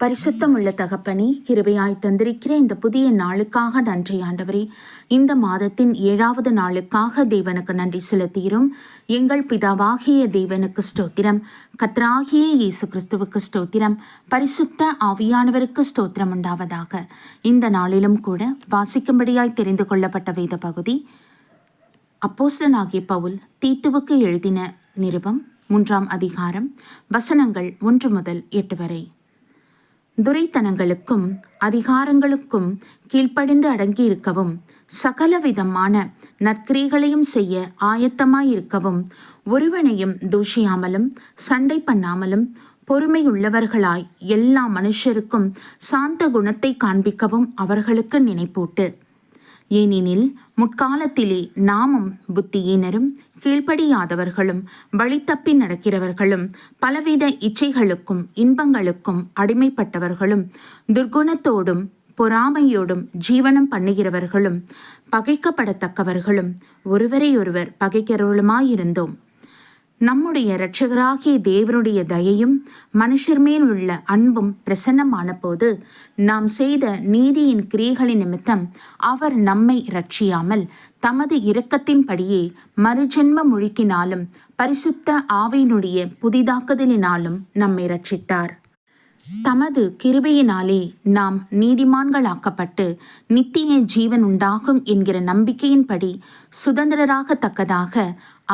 பரிசுத்தம் உள்ள தகப்பனே கிருபையாய் தந்திருக்கிற இந்த புதிய நாளுக்காக நன்றி ஆண்டவரே. இந்த மாதத்தின் ஏழாவது நாளுக்காக தேவனுக்கு நன்றி செலுத்துகிறோம். எங்கள் பிதாவாகிய தேவனுக்கு ஸ்தோத்திரம். கத்ராகிய இயேசு கிறிஸ்துவுக்கு ஸ்தோத்திரம். பரிசுத்த ஆவியானவருக்கு ஸ்தோத்திரம் உண்டாவதாக. இந்த நாளிலும் கூட வாசிக்கும்படியாய் தெரிந்து கொள்ளப்பட்ட வேத பகுதி. அப்போஸ்தலனாகிய பவுல் தீத்துவுக்கு எழுதின நிருபம் மூன்றாம் அதிகாரம் வசனங்கள் ஒன்று முதல் எட்டு வரை. துரைத்தனங்களுக்கும் அதிகாரங்களுக்கும் கீழ்ப்படிந்து அடங்கியிருக்கவும் சகலவிதமான நற்கிரிகளையும் செய்ய ஆயத்தமாயிருக்கவும் ஒருவனையும் தூஷியாமலும் சண்டை பண்ணாமலும் பொறுமையுள்ளவர்களாய் எல்லா மனுஷருக்கும் சாந்த குணத்தை காண்பிக்கவும் அவர்களுக்கு நினைப்பூட்டு. ஏனெனில் முற்காலத்திலே நாமும் புத்தியினரும் கீழ்ப்படியாதவர்களும் வழி தப்பி நடக்கிறவர்களும் பலவித இச்சைகளுக்கும் இன்பங்களுக்கும் அடிமைப்பட்டவர்களும் துர்குணத்தோடும் பொறாமையோடும் ஜீவனம் பண்ணுகிறவர்களும் பகைக்கப்படத்தக்கவர்களும் ஒருவரையொருவர் பகைக்கிறவர்களுமாயிருந்தோம். நம்முடைய இரட்சகராகிய தேவனுடைய தயையும் மனுஷர் மேல் உள்ள அன்பும் பிரசன்னமான போது நாம் செய்த நீதியின் கிரியைகளின் நிமித்தம் அவர் நம்மை ரட்சியாமல் தமது இரக்கத்தின்படியே மறுஜென்ம முழுக்கினாலும் பரிசுத்த ஆவையினுடைய புதிதாக்குதலினாலும் நம்மை ரட்சித்தார் தமது கிருபையினாலே நாம் நீதிமான்களாக்கப்பட்டு நித்திய ஜீவன் உண்டாகும் என்கிற நம்பிக்கையின்படி சுதந்திரராகத்தக்கதாக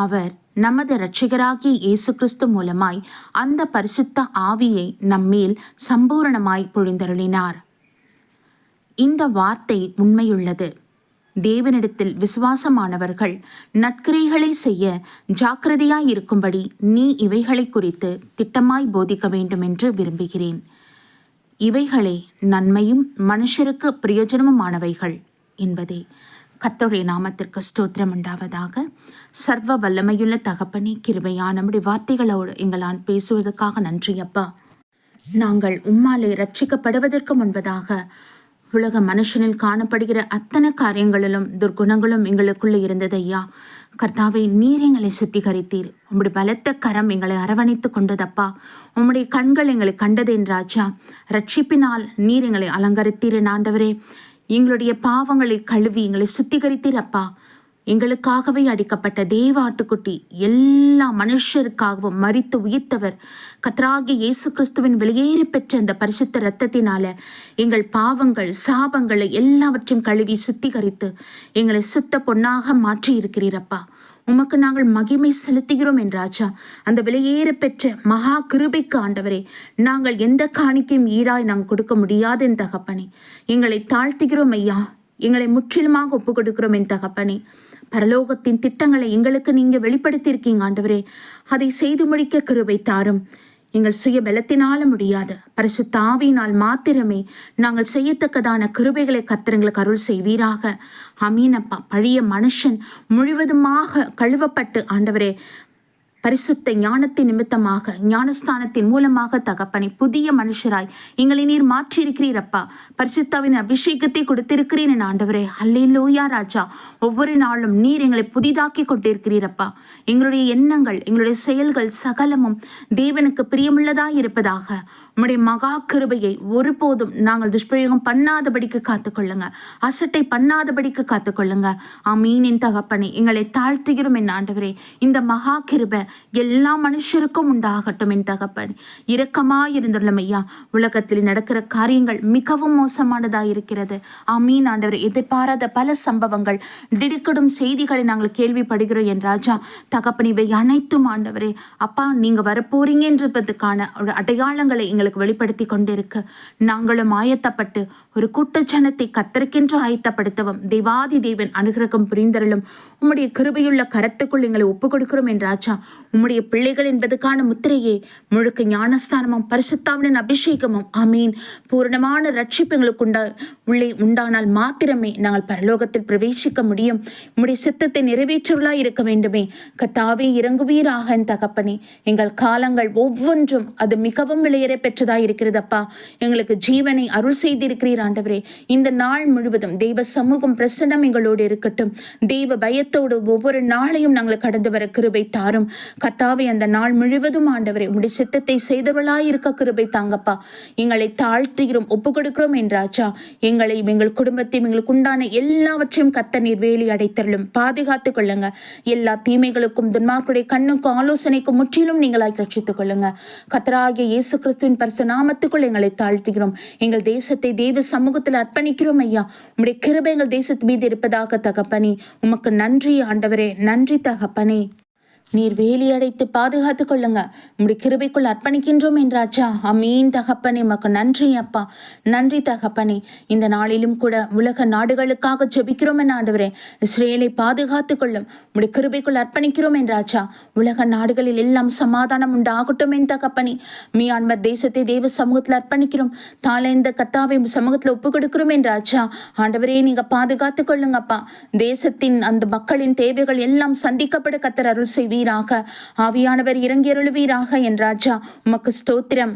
அவர் நமது இரட்சகராகிய இயேசு கிறிஸ்து மூலமாய் அந்த பரிசுத்த ஆவியை நம்மேல் சம்பூரணமாய் பொழிந்தருளினார். இந்த வார்த்தை உண்மையுள்ளது. தேவனிடத்தில் விசுவாசமானவர்கள் நற்கிரைகளை செய்ய ஜாக்கிரதையாய் இருக்கும்படி நீ இவைகளை குறித்து திட்டமாய் போதிக்க வேண்டும் என்று விரும்புகிறேன். இவைகளே நன்மையும் மனுஷருக்கு பிரயோஜனமுமானவைகள் என்பதே. கத்தோடைய நாமத்திற்கு ஸ்தோத்திரம் உண்டாவதாக. சர்வ வல்லமையுள்ள தகப்பனே கிருபையா நம்முடைய வார்த்தைகளோடு எங்களால் பேசுவதற்காக நன்றி அப்பா. நாங்கள் உம்மாலே ரட்சிக்கப்படுவதற்கு முன்பதாக உலக மனுஷனில் காணப்படுகிற அத்தனை காரியங்களிலும் துர்குணங்களும் எங்களுக்குள்ளே இருந்தது ஐயா. கர்த்தாவை நீர் எங்களை சுத்திகரித்தீர். உம்முடைய பலத்த கரம் எங்களை அரவணைத்து கொண்டதப்பா. உம்முடைய கண்கள் எங்களை கண்டது ராஜா. ரட்சிப்பினால் நீர் எங்களை அலங்கரித்தீர் ஆண்டவரே. எங்களுடைய பாவங்களை கழுவி எங்களை சுத்திகரித்தீர் அப்பா எங்களுக்காகவே அடிக்கப்பட்ட தேவ ஆட்டுக்குட்டி எல்லா மனுஷருக்காகவும் மறித்து உயிர்த்தவர். கத்ராகி இயேசு கிறிஸ்துவின் வெளியேறி பெற்ற அந்த பரிசுத்த இரத்தத்தினால எங்கள் பாவங்கள் சாபங்களை எல்லாவற்றையும் கழுவி சுத்திகரித்து எங்களை சுத்த பொன்னாக மாற்றி இருக்கிறீரப்பா உமக்கு நாங்கள் மகிமை செலுத்துகிறோம் என்றாச்சா அந்த விலையேற பெற்ற மகா கிருபைக்கு ஆண்டவரே நாங்கள் எந்த காணிக்கையும் ஈராய் நாங்கள் கொடுக்க முடியாது என் தகப்பனே. எங்களை தாழ்த்துகிறோம் ஐயா. எங்களை முற்றிலுமாக ஒப்பு கொடுக்கிறோம் என் தகப்பனே. பரலோகத்தின் திட்டங்களை எங்களுக்கு நீங்கள் வெளிப்படுத்தியிருக்கீங்க ஆண்டவரே. அதை செய்து முடிக்க கிருபை தாரும். எங்கள் சுய பலத்தினால முடியாது. பரிசு தாவினால் மாத்திரமே நாங்கள் செய்யத்தக்கதான கிருபைகளை கத்திரங்களுக்கு அருள் செய்வீராக. அமீனப்பா பழைய மனுஷன் முழுவதுமாக கழுவப்பட்டு ஆண்டவரே பரிசுத்த ஞானத்தின் நிமித்தமாக ஞானஸ்தானத்தின் மூலமாக தகப்பனை புதிய மனுஷராய் எங்களை நீர் மாற்றியிருக்கிறீரப்பா பரிசுத்தாவின் அபிஷேகத்தை கொடுத்திருக்கிறீர் என் ஆண்டவரே. அல்லே லோயா ராஜா. ஒவ்வொரு நாளும் நீர் எங்களை புதிதாக்கி கொண்டிருக்கிறீரப்பா எங்களுடைய எண்ணங்கள் எங்களுடைய செயல்கள் சகலமும் தேவனுக்கு பிரியமுள்ளதாக இருப்பதாக. உம்முடைய மகா கிருபையை ஒருபோதும் நாங்கள் துஷ்பிரயோகம் பண்ணாதபடிக்கு காத்துக்கொள்ளுங்க. அசட்டை பண்ணாதபடிக்கு காத்துக்கொள்ளுங்க. ஆமீனின் தகப்பனை. எங்களை தாழ்த்துகிறோம் என் ஆண்டவரே. இந்த மகா கிருபை எல்லா மனுஷருக்கும் உண்டாகட்டும் என் தகப்பன். இரக்கமாயிருந்துள்ளம் ஐயா. உலகத்தில் நடக்கிற காரியங்கள் மிகவும் மோசமானதாக இருக்கிறது. ஆமீன் ஆண்டவர். எதிர்பாராத பல சம்பவங்கள் திடுக்கிடும் செய்திகளை நாங்கள் கேள்விப்படுகிறோம் என் ராஜா. தகப்பன் இவை அனைத்தும் ஆண்டவரே. அப்பா நீங்க வரப்போறீங்க என்றதுக்கான ஒரு அடையாளங்களை எங்களுக்கு வெளிப்படுத்தி கொண்டிருக்கு. நாங்களும் ஆயத்தப்பட்டு ஒரு கூட்டச்சனத்தை கத்தருக்கென்று ஆயத்தப்படுத்தவும் தேவாதி தேவன் அனுகிரகம் புரிந்தருளும். உம்முடைய கிருபையுள்ள கரத்துக்குள் எங்களை ஒப்புக் கொடுக்கிறோம் என் ராஜா. உம்முடைய பிள்ளைகள் என்பதுக்கான முத்திரையே முழுக்க ஞானஸ்தானமும் பரிசுத்தாவின் அபிஷேகமும். அமீன் பூரணமான ரட்சிப்பு எங்களுக்கு உண்டா உள்ளே உண்டானால் மாத்திரமே நாங்கள் பரலோகத்தில் பிரவேசிக்க முடியும். உம்முடைய சித்தத்தை நிறைவேற்றுவர்களாய் இருக்க வேண்டுமே. கத்தாவே இறங்குவீராக என் தகப்பனே. எங்கள் காலங்கள் ஒவ்வொன்றும் அது மிகவும் விளையறை பெற்றதாய் இருக்கிறதப்பா எங்களுக்கு ஜீவனை அருள் செய்திருக்கிறீர் ஆண்டவரே இந்த நாள் முழுவதும் தெய்வ சமூகம் பிரசன்னம் எங்களோடு இருக்கட்டும். தெய்வ பயத்தோடு ஒவ்வொரு நாளையும் நாங்கள் கடந்து வர கிருபை தாரும். கத்தாவை அந்த நாள் முழுவதும் ஆண்டவரே உடைய சித்தத்தை செய்தவர்களாய் இருக்க கிருபை தாங்கப்பா. எங்களை தாழ்த்துகிறோம் ஒப்பு கொடுக்கிறோம் என்றாச்சா எங்களையும் எங்கள் குடும்பத்தையும் எங்களுக்கு உண்டான எல்லாவற்றையும் கத்த நீர் வேலி அடைத்தருளும். பாதுகாத்து கொள்ளுங்க. எல்லா தீமைகளுக்கும் துன்மார்க்குடைய கண்ணுக்கும் ஆலோசனைக்கும் முற்றிலும் நீங்களாய் ரட்சித்துக் கொள்ளுங்க. கத்தராகிய இயேசு கிறிஸ்துவின் பரிசு நாமத்துக்குள் எங்களை தாழ்த்துகிறோம். எங்கள் தேசத்தை தெய்வ சமூகத்தில் அர்ப்பணிக்கிறோம் ஐயா. உம்முடைய கிருபைகள் தேசத்து மீது இருப்பதாக தகப்பனே. உமக்கு நன்றி ஆண்டவரே. நன்றி தகப்பனே. நீர் வேலி அடைத்து பாதுகாத்துக் கொள்ளுங்க. உம்முடைய கிருபைக்குள் அர்ப்பணிக்கின்றோம் என்றாச்சா அமீன் தகப்பனே உமக்கு நன்றி அப்பா. நன்றி தகப்பனே. இந்த நாளிலும் கூட உலக நாடுகளுக்காக ஜெபிக்கிறோம் என ஆண்டவரே. இஸ்ரேலை பாதுகாத்துக் கொள்ளும். உம்முடைய கிருபைக்குள் அர்ப்பணிக்கிறோம் என்றாச்சா உலக நாடுகளில் எல்லாம் சமாதானம் உண்டாகட்டும் என் தகப்பனே. மியான்மர் தேசத்தை தேவ சமூகத்தில் அர்ப்பணிக்கிறோம். தாளைந்த கத்தாவை சமூகத்தில் ஒப்பு கொடுக்கிறோம் என்றாச்சா ஆண்டவரே நீங்க பாதுகாத்துக் கொள்ளுங்கப்பா தேசத்தின் அந்த மக்களின் தேவைகள் எல்லாம் சந்திக்கப்பட கத்தர் அருள் செய்வீராக ஆவியானவர் இறங்கியருளுவீராக என் ராஜா. உமக்கு ஸ்தோத்திரம்.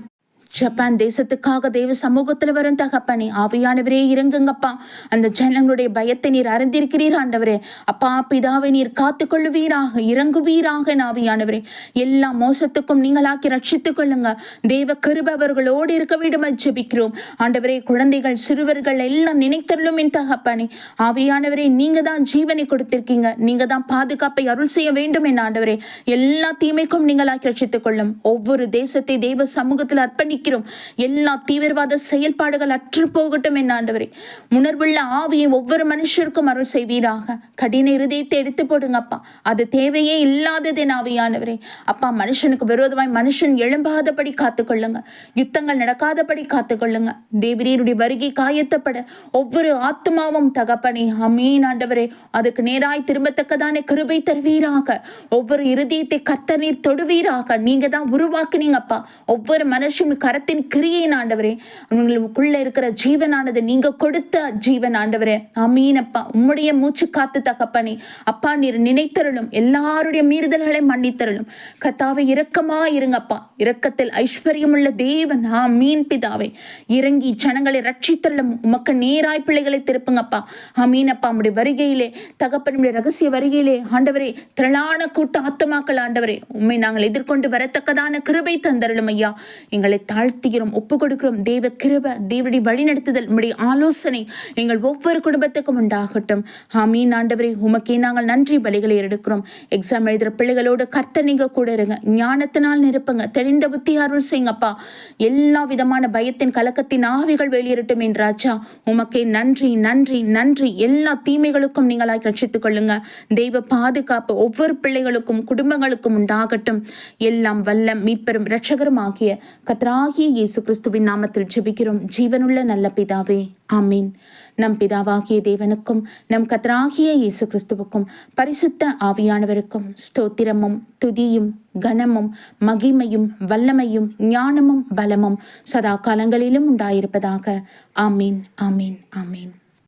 ஜப்பான் தேசத்துக்காக தேவ சமூகத்தில் வரும் தகப்பனே ஆவியானவரே இறங்குங்கப்பா. அந்த ஜனங்களுடைய பயத்தை நீர் அறிந்திருக்கிறீர் ஆண்டவரே. அப்பா பிதாவை நீர் காத்துக்கொள்ளுவீராக இறங்குவீராக ஆவியானவரே. எல்லா மோசத்துக்கும் நீங்களாக்கி ரட்சித்துக் கொள்ளுங்க. தேவ கிருப அவர்களோடு இருக்க விடுமா ஜெபிக்கிறோம். ஆண்டவரே குழந்தைகள் சிறுவர்கள் எல்லாம் நினைத்தருளும் என் தகப்பனே. ஆவியானவரே நீங்க தான் ஜீவனை கொடுத்திருக்கீங்க. நீங்க தான் பாதுகாப்பை அருள் செய்ய வேண்டும் என் ஆண்டவரே. எல்லா தீமைக்கும் நீங்களாக்கி ரட்சித்துக் கொள்ளும். ஒவ்வொரு தேசத்தை தேவ சமூகத்தில் ஜெபிக்கிறோம் எல்லா தீவிரவாத செயல்பாடுகள் அற்று போகட்டும் என் ஆண்டவரே. உணர்வுள்ள ஆவியை ஒவ்வொரு மனுஷருக்கும் அருள் செய்வீராக. கடின இருதயத்தை எடுத்து போடுங்க அப்பா. அது தேவையே இல்லாதது என் ஆவியானவரே. அப்பா மனுஷனுக்கு விரோதமாய் மனுஷன் எழும்பாதபடி காத்துக்கொள்ளுங்க. யுத்தங்கள் நடக்காதபடி காத்துக்கொள்ளுங்க. தேவரீருடைய வருகை காயத்தப்பட ஒவ்வொரு ஆத்மாவும் தகப்பனே. அமீன் ஆண்டவரே. அதுக்கு நேராய் திரும்பத்தக்கதான கிருபை தருவீராக. ஒவ்வொரு இருதயத்தை கத்த நீர் தொடுவீராக. நீங்க தான் உருவாக்குனீங்கப்பா ஒவ்வொரு மனுஷன் கரத்தின் கிரியை ஆண்டவரே உங்களுக்குள்ள இருக்கிற ஜீவனானது நீங்க கொடுத்த ஜீவன் ஆண்டவரே. அமீனப்பா உம்முடைய மூச்சு காத்து தகப்பனே. அப்பா நீர் நினைத்தருளும் எல்லாருடைய மீறுதல்களை மன்னித்தருளும். கத்தாவை இரக்கமா இருங்கப்பா. இரக்கத்தில் ஐஸ்வர்யமுள்ள தேவன். ஆ மீன் பிதாவை. இறங்கி ஜனங்களை ரட்சித்தருளும். உமக்கு நேராய் பிள்ளைகளை திருப்புங்கப்பா. அமீனப்பா உடைய வருகையிலே தகப்பனுடைய ரகசிய வருகையிலே ஆண்டவரே திரளான கூட்ட ஆத்துமாக்கள் ஆண்டவரே. உண்மை நாங்கள் எதிர்கொண்டு வரத்தக்கதான கிருபை தந்தருளும் ஐயா. எங்களை தாழ்த்துகிறோம் ஒப்பு கொடுக்கிறோம் தேவ கிருப தேவடி வழிநடத்துதல் உடைய ஆலோசனை எங்கள் ஒவ்வொரு குடும்பத்துக்கும் உண்டாகட்டும். ஆமீன். ஆண்டவரை உமக்கே நாங்கள் நன்றி பலிகளை எடுக்கிறோம். எக்ஸாம் எழுதுகிற பிள்ளைகளோடு கர்த்த நீங்க கூட இருங்க. ஞானத்தினால் நிரப்புங்க. தெளிந்த புத்தி அருள் செய்யுங்கப்பா எல்லா விதமான பயத்தின் கலக்கத்தின் ஆவிகள் வெளியேறட்டும் என்றாச்சா உமக்கே நன்றி நன்றி நன்றி. எல்லா தீமைகளுக்கும் நீங்களாய் ரட்சித்துக் கொள்ளுங்க. தெய்வ பாதுகாப்பு ஒவ்வொரு பிள்ளைகளுக்கும் குடும்பங்களுக்கும் உண்டாகட்டும். எல்லாம் வல்ல மீட்பெரும் இரட்சகரும் ஆகிய கத்ரா ஆகிய இயேசு கிறிஸ்துவின் நாமத்தில் ஜெபிக்கிறோம். ஜீவனுள்ள நல்ல பிதாவே ஆமீன். நம் பிதாவாகிய தேவனுக்கும் நம் கத்தராகிய இயேசு கிறிஸ்துவுக்கும் பரிசுத்த ஆவியானவருக்கும் ஸ்தோத்திரமும் துதியும் கனமும் மகிமையும் வல்லமையும் ஞானமும் பலமும் சதா காலங்களிலும் உண்டாயிருப்பதாக. ஆமீன் ஆமீன் ஆமீன்.